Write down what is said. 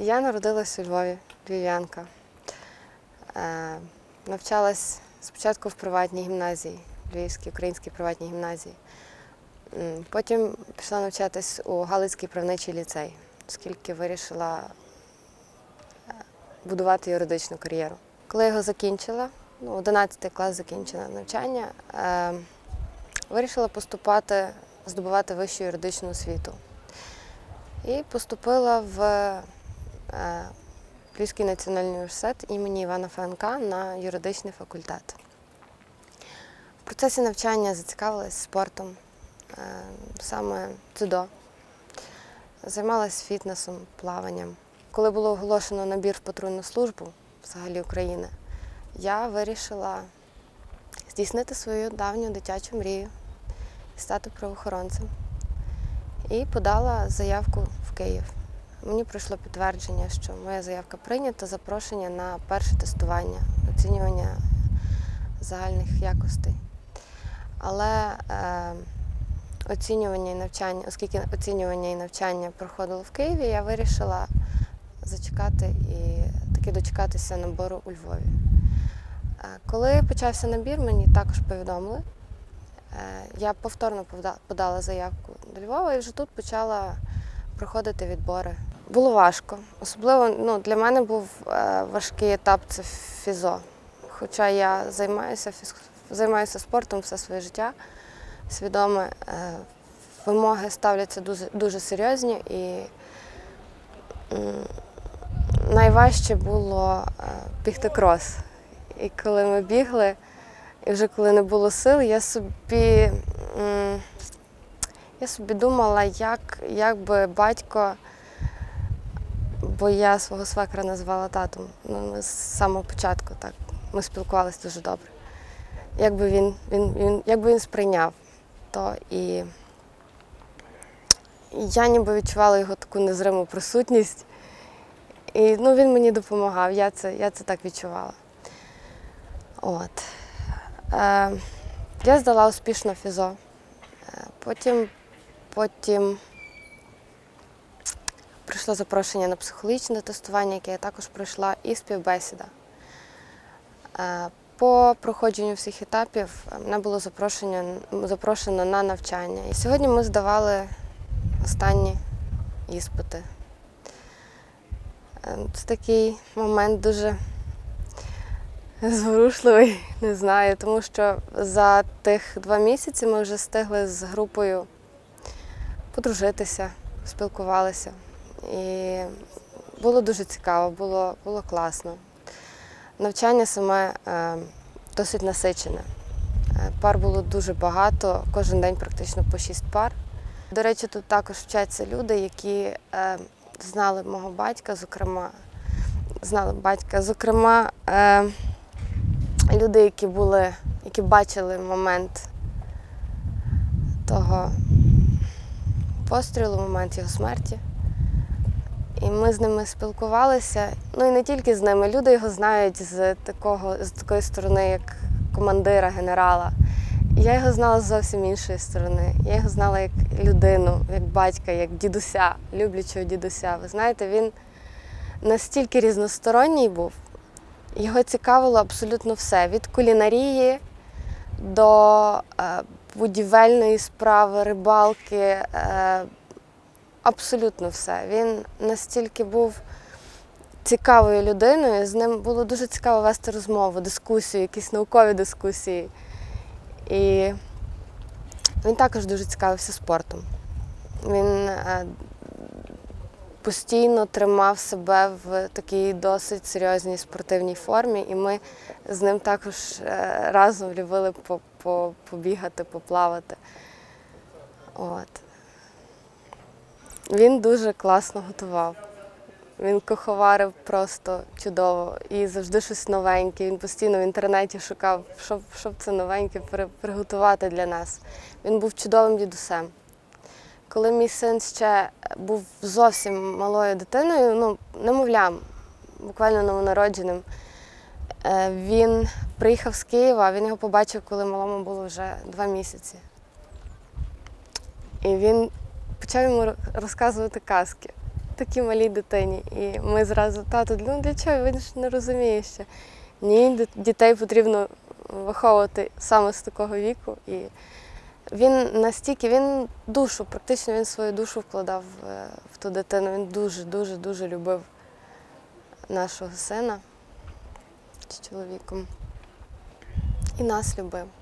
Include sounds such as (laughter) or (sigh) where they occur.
Я народилась у Львові, львів'янка. Е, навчалась спочатку в приватній гімназії, Львівській українській приватній гімназії. Потім пішла навчатись у Галицький правничий ліцей, оскільки вирішила е, будувати юридичну кар'єру. Коли його закінчила, ну, 11 клас закінчила навчання, е, вирішила поступати, здобувати вищу юридичну освіту. І поступила в Львівський національний університет імені Івана Франка на юридичний факультет. В процесі навчання зацікавилась спортом, е, саме дзюдо. Займалась фітнесом, плаванням. Коли було оголошено набір в патрульну службу взагалі України, я вирішила здійснити свою давню дитячу мрію стати правоохоронцем і подала заявку в Київ. Мені прийшло підтвердження, що моя заявка прийнята, запрошення на перше тестування, оцінювання загальних якостей. Але е, оцінювання і навчання, оскільки оцінювання і навчання проходило в Києві, я вирішила зачекати і таки дочекатися набору у Львові. Е, Коли почався набір, мені також повідомили. Е, Я повторно подала заявку до Львова і вже тут почала проходити відбори. Було важко. Особливо ну, для мене був е, важкий етап це фізо. Хоча я займаюся, займаюся спортом все своє життя, свідоме, вимоги ставляться дуже, дуже серйозні і найважче було е, бігти крос. І коли ми бігли, і вже коли не було сил, я собі, я собі думала, як, як би батько, бо я свого свекра назвала татом. Ну, ми з самого початку так. Ми спілкувалися дуже добре. Як би він, він, він, як би він сприйняв то і я ніби відчувала його таку незриму присутність. І ну, він мені допомагав, я це, я це так відчувала. От. Е, я здала успішно фізо. Е, потім, потім прийшло запрошення на психологічне тестування, яке я також пройшла, і співбесіда. Е, по проходженню всіх етапів е, мене було запрошено на навчання. І сьогодні ми здавали останні іспити. Е, Це такий момент дуже зворушливий, (laughs) не знаю, тому що за тих два місяці ми вже встигли з групою подружитися, спілкувалися. І було дуже цікаво, було, було класно. Навчання саме е, досить насичене. Е, Пар було дуже багато, кожен день практично по шість пар. До речі, тут також вчаться люди, які е, знали мого батька, зокрема, знали батька, зокрема, люди, які були, які бачили момент того пострілу, момент його смерті. І ми з ними спілкувалися. Ну і не тільки з ними. Люди його знають з такого, з такої сторони, як командира, генерала. Я його знала з зовсім іншої сторони. Я його знала як людину, як батька, як дідуся, люблячого дідуся. Ви знаєте, він настільки різносторонній був. Його цікавило абсолютно все: від кулінарії до е, будівельної справи, рибалки. Абсолютно все. Він настільки був цікавою людиною, з ним було дуже цікаво вести розмову, дискусію, якісь наукові дискусії. І він також дуже цікавився спортом. Він е, постійно тримав себе в такій досить серйозній спортивній формі, і ми з ним також е, разом любили по- по- побігати, поплавати. От. Він дуже класно готував. Він куховарив просто чудово і завжди щось новеньке. Він постійно в інтернеті шукав, щоб, щоб це новеньке приготувати для нас. Він був чудовим дідусем. Коли мій син ще був зовсім малою дитиною, ну, немовлям, буквально новонародженим, е, він приїхав з Києва, він його побачив, коли малому було вже два місяці. І він почав йому розказувати казки. такій малій дитині. І ми зразу, тату, ну для чого? Він ж не розуміє ще. Ні, дітей потрібно виховувати саме з такого віку. І він настільки, він душу, практично він свою душу вкладав е, в ту дитину. Він дуже, дуже, дуже любив нашого сина з чоловіком. І нас любив.